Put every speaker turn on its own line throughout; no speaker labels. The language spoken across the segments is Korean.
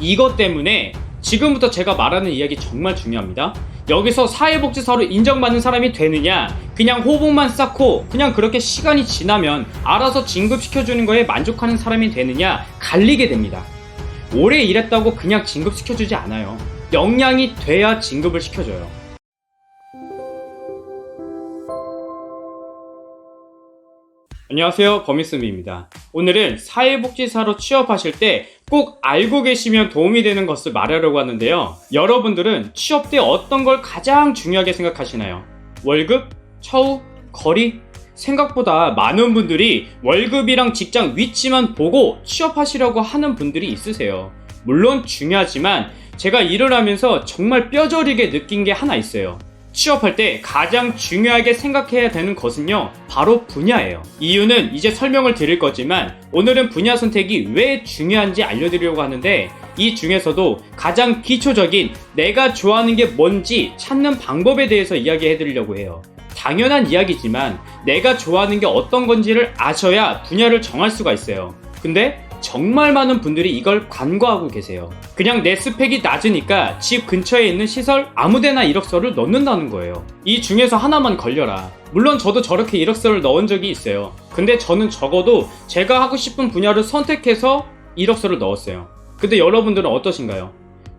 이것 때문에 지금부터 제가 말하는 이야기 정말 중요합니다. 여기서 사회복지사로 인정받는 사람이 되느냐, 그냥 호봉만 쌓고 그냥 그렇게 시간이 지나면 알아서 진급시켜주는 거에 만족하는 사람이 되느냐 갈리게 됩니다. 오래 일했다고 그냥 진급시켜주지 않아요. 역량이 돼야 진급을 시켜줘요. 안녕하세요. 범이스미입니다. 오늘은 사회복지사로 취업하실 때 꼭 알고 계시면 도움이 되는 것을 말하려고 하는데요. 여러분들은 취업 때 어떤 걸 가장 중요하게 생각하시나요? 월급? 처우? 거리? 생각보다 많은 분들이 월급이랑 직장 위치만 보고 취업하시려고 하는 분들이 있으세요. 물론 중요하지만 제가 일을 하면서 정말 뼈저리게 느낀 게 하나 있어요. 취업할 때 가장 중요하게 생각해야 되는 것은요, 바로 분야예요. 이유는 이제 설명을 드릴 거지만, 오늘은 분야 선택이 왜 중요한지 알려드리려고 하는데, 이 중에서도 가장 기초적인 내가 좋아하는 게 뭔지 찾는 방법에 대해서 이야기해 드리려고 해요. 당연한 이야기지만, 내가 좋아하는 게 어떤 건지를 아셔야 분야를 정할 수가 있어요. 근데 정말 많은 분들이 이걸 간과하고 계세요. 그냥 내 스펙이 낮으니까 집 근처에 있는 시설 아무데나 이력서를 넣는다는 거예요. 이 중에서 하나만 걸려라. 물론 저도 저렇게 이력서를 넣은 적이 있어요. 근데 저는 적어도 제가 하고 싶은 분야를 선택해서 이력서를 넣었어요. 근데 여러분들은 어떠신가요?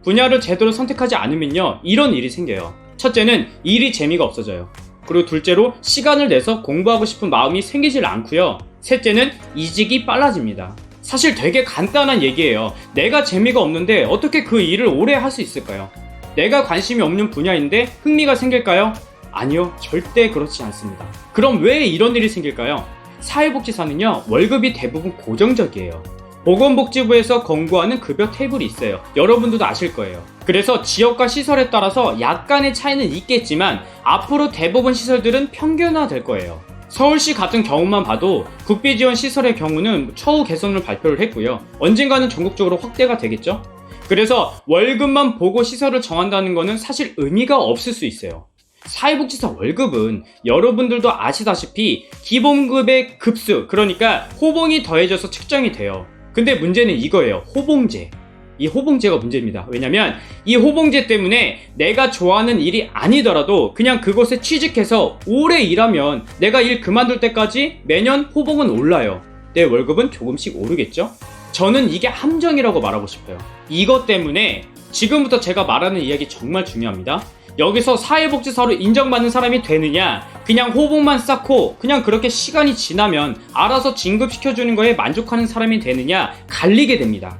분야를 제대로 선택하지 않으면요, 이런 일이 생겨요. 첫째는 일이 재미가 없어져요. 그리고 둘째로 시간을 내서 공부하고 싶은 마음이 생기질 않고요. 셋째는 이직이 빨라집니다. 사실 되게 간단한 얘기예요. 내가 재미가 없는데 어떻게 그 일을 오래 할 수 있을까요? 내가 관심이 없는 분야인데 흥미가 생길까요? 아니요, 절대 그렇지 않습니다. 그럼 왜 이런 일이 생길까요? 사회복지사는요, 월급이 대부분 고정적이에요. 보건복지부에서 권고하는 급여 테이블이 있어요. 여러분들도 아실 거예요. 그래서 지역과 시설에 따라서 약간의 차이는 있겠지만 앞으로 대부분 시설들은 평균화 될 거예요. 서울시 같은 경우만 봐도 국비 지원 시설의 경우는 처우 개선을 발표를 했고요. 언젠가는 전국적으로 확대가 되겠죠? 그래서 월급만 보고 시설을 정한다는 것은 사실 의미가 없을 수 있어요. 사회복지사 월급은 여러분들도 아시다시피 기본급의 급수, 그러니까 호봉이 더해져서 측정이 돼요. 근데 문제는 이거예요. 호봉제. 이 호봉제가 문제입니다. 왜냐면 이 호봉제 때문에 내가 좋아하는 일이 아니더라도 그냥 그곳에 취직해서 오래 일하면 내가 일 그만둘 때까지 매년 호봉은 올라요. 내 월급은 조금씩 오르겠죠? 저는 이게 함정이라고 말하고 싶어요. 이것 때문에 지금부터 제가 말하는 이야기 정말 중요합니다. 여기서 사회복지사로 인정받는 사람이 되느냐, 그냥 호봉만 쌓고 그냥 그렇게 시간이 지나면 알아서 진급시켜주는 거에 만족하는 사람이 되느냐 갈리게 됩니다.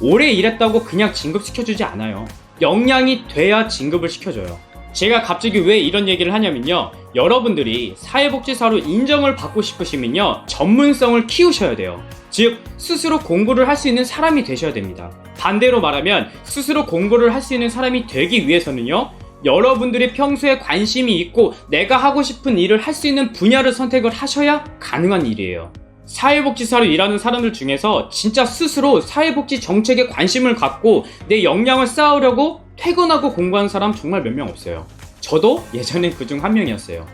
오래 일했다고 그냥 진급시켜주지 않아요. 역량이 돼야 진급을 시켜줘요. 제가 갑자기 왜 이런 얘기를 하냐면요. 여러분들이 사회복지사로 인정을 받고 싶으시면요. 전문성을 키우셔야 돼요. 즉, 스스로 공부를 할 수 있는 사람이 되셔야 됩니다. 반대로 말하면, 스스로 공부를 할 수 있는 사람이 되기 위해서는요. 여러분들이 평소에 관심이 있고 내가 하고 싶은 일을 할 수 있는 분야를 선택을 하셔야 가능한 일이에요. 사회복지사로 일하는 사람들 중에서 진짜 스스로 사회복지 정책에 관심을 갖고 내 역량을 쌓으려고 퇴근하고 공부하는 사람 정말 몇 명 없어요. 저도 예전엔 그중 한 명이었어요.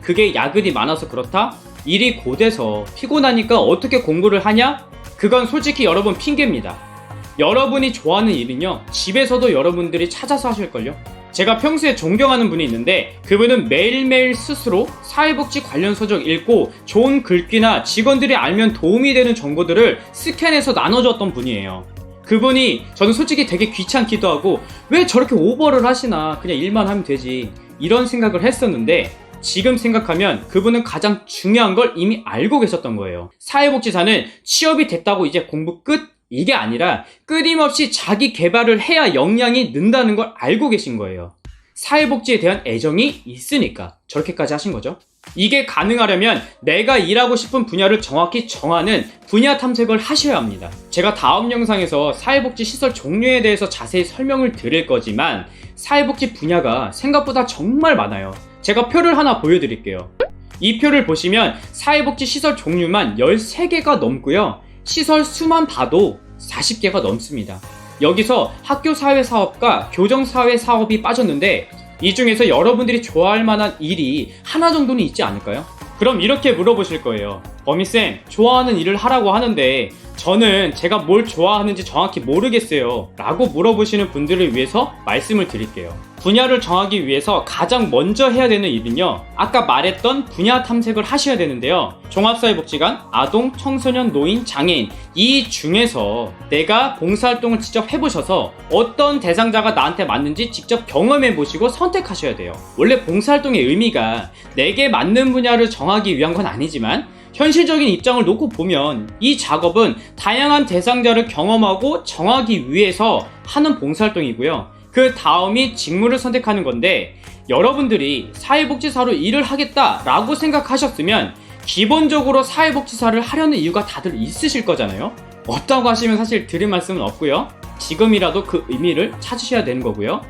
그게 야근이 많아서 그렇다? 일이 고돼서 피곤하니까 어떻게 공부를 하냐? 그건 솔직히 여러분 핑계입니다. 여러분이 좋아하는 일은요, 집에서도 여러분들이 찾아서 하실걸요? 제가 평소에 존경하는 분이 있는데 그분은 매일매일 스스로 사회복지 관련 서적 읽고 좋은 글귀나 직원들이 알면 도움이 되는 정보들을 스캔해서 나눠줬던 분이에요. 그분이 저는 솔직히 되게 귀찮기도 하고 왜 저렇게 오버를 하시나 그냥 일만 하면 되지 이런 생각을 했었는데 지금 생각하면 그분은 가장 중요한 걸 이미 알고 계셨던 거예요. 사회복지사는 취업이 됐다고 이제 공부 끝? 이게 아니라 끊임없이 자기 개발을 해야 역량이 는다는 걸 알고 계신 거예요. 사회복지에 대한 애정이 있으니까 저렇게까지 하신 거죠. 이게 가능하려면 내가 일하고 싶은 분야를 정확히 정하는 분야 탐색을 하셔야 합니다. 제가 다음 영상에서 사회복지 시설 종류에 대해서 자세히 설명을 드릴 거지만 사회복지 분야가 생각보다 정말 많아요. 제가 표를 하나 보여드릴게요. 이 표를 보시면 사회복지 시설 종류만 13개가 넘고요. 시설 수만 봐도 40개가 넘습니다. 여기서 학교 사회 사업과 교정 사회 사업이 빠졌는데 이 중에서 여러분들이 좋아할 만한 일이 하나 정도는 있지 않을까요? 그럼 이렇게 물어보실 거예요. 범이쌤, 좋아하는 일을 하라고 하는데 저는 제가 뭘 좋아하는지 정확히 모르겠어요. 라고 물어보시는 분들을 위해서 말씀을 드릴게요. 분야를 정하기 위해서 가장 먼저 해야 되는 일은요. 아까 말했던 분야 탐색을 하셔야 되는데요. 종합사회복지관, 아동, 청소년, 노인, 장애인 이 중에서 내가 봉사활동을 직접 해보셔서 어떤 대상자가 나한테 맞는지 직접 경험해 보시고 선택하셔야 돼요. 원래 봉사활동의 의미가 내게 맞는 분야를 정하기 위한 건 아니지만 현실적인 입장을 놓고 보면 이 작업은 다양한 대상자를 경험하고 정하기 위해서 하는 봉사활동이고요. 그 다음이 직무를 선택하는 건데 여러분들이 사회복지사로 일을 하겠다라고 생각하셨으면 기본적으로 사회복지사를 하려는 이유가 다들 있으실 거잖아요. 없다고 하시면 사실 드릴 말씀은 없고요. 지금이라도 그 의미를 찾으셔야 되는 거고요.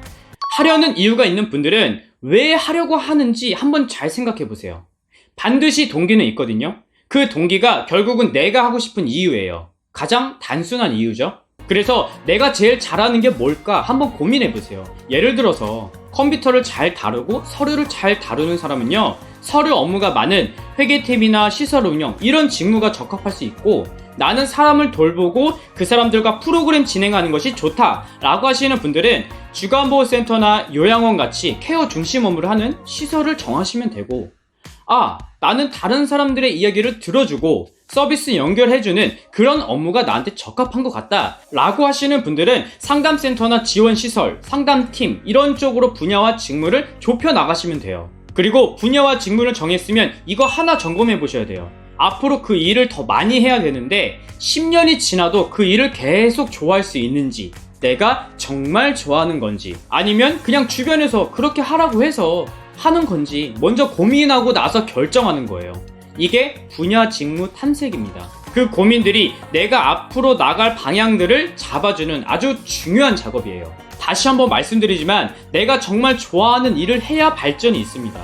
하려는 이유가 있는 분들은 왜 하려고 하는지 한번 잘 생각해 보세요. 반드시 동기는 있거든요. 그 동기가 결국은 내가 하고 싶은 이유예요. 가장 단순한 이유죠. 그래서 내가 제일 잘하는 게 뭘까 한번 고민해 보세요. 예를 들어서 컴퓨터를 잘 다루고 서류를 잘 다루는 사람은요. 서류 업무가 많은 회계팀이나 시설 운영 이런 직무가 적합할 수 있고 나는 사람을 돌보고 그 사람들과 프로그램 진행하는 것이 좋다라고 하시는 분들은 주간보호센터나 요양원 같이 케어 중심 업무를 하는 시설을 정하시면 되고 아, 나는 다른 사람들의 이야기를 들어주고 서비스 연결해주는 그런 업무가 나한테 적합한 것 같다. 라고 하시는 분들은 상담센터나 지원시설, 상담팀, 이런 쪽으로 분야와 직무를 좁혀 나가시면 돼요. 그리고 분야와 직무를 정했으면 이거 하나 점검해 보셔야 돼요. 앞으로 그 일을 더 많이 해야 되는데 10년이 지나도 그 일을 계속 좋아할 수 있는지 내가 정말 좋아하는 건지 아니면 그냥 주변에서 그렇게 하라고 해서 하는 건지 먼저 고민하고 나서 결정하는 거예요. 이게 분야 직무 탐색입니다. 그 고민들이 내가 앞으로 나갈 방향들을 잡아주는 아주 중요한 작업이에요. 다시 한번 말씀드리지만 내가 정말 좋아하는 일을 해야 발전이 있습니다.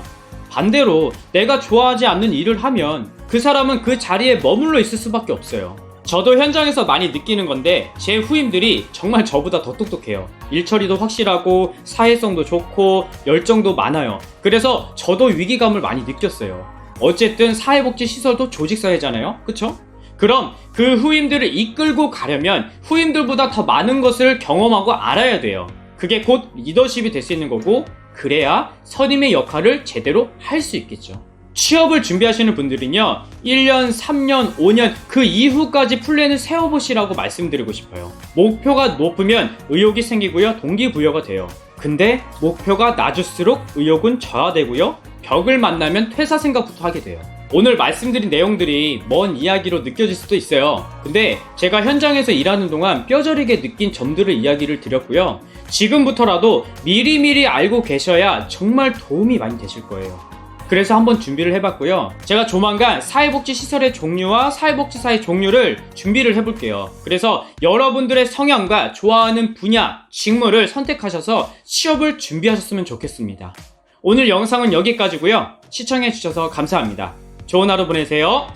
반대로 내가 좋아하지 않는 일을 하면 그 사람은 그 자리에 머물러 있을 수밖에 없어요. 저도 현장에서 많이 느끼는 건데 제 후임들이 정말 저보다 더 똑똑해요. 일 처리도 확실하고 사회성도 좋고 열정도 많아요. 그래서 저도 위기감을 많이 느꼈어요. 어쨌든 사회복지 시설도 조직사회잖아요. 그쵸? 그럼 그 후임들을 이끌고 가려면 후임들보다 더 많은 것을 경험하고 알아야 돼요. 그게 곧 리더십이 될 수 있는 거고 그래야 선임의 역할을 제대로 할 수 있겠죠. 취업을 준비하시는 분들은요, 1년, 3년, 5년, 그 이후까지 플랜을 세워보시라고 말씀드리고 싶어요. 목표가 높으면 의욕이 생기고요, 동기부여가 돼요. 근데 목표가 낮을수록 의욕은 저하되고요, 벽을 만나면 퇴사 생각부터 하게 돼요. 오늘 말씀드린 내용들이 먼 이야기로 느껴질 수도 있어요. 근데 제가 현장에서 일하는 동안 뼈저리게 느낀 점들을 이야기를 드렸고요. 지금부터라도 미리미리 알고 계셔야 정말 도움이 많이 되실 거예요. 그래서 한번 준비를 해봤고요. 제가 조만간 사회복지 시설의 종류와 사회복지사의 종류를 준비를 해볼게요. 그래서 여러분들의 성향과 좋아하는 분야, 직무를 선택하셔서 취업을 준비하셨으면 좋겠습니다. 오늘 영상은 여기까지고요. 시청해주셔서 감사합니다. 좋은 하루 보내세요.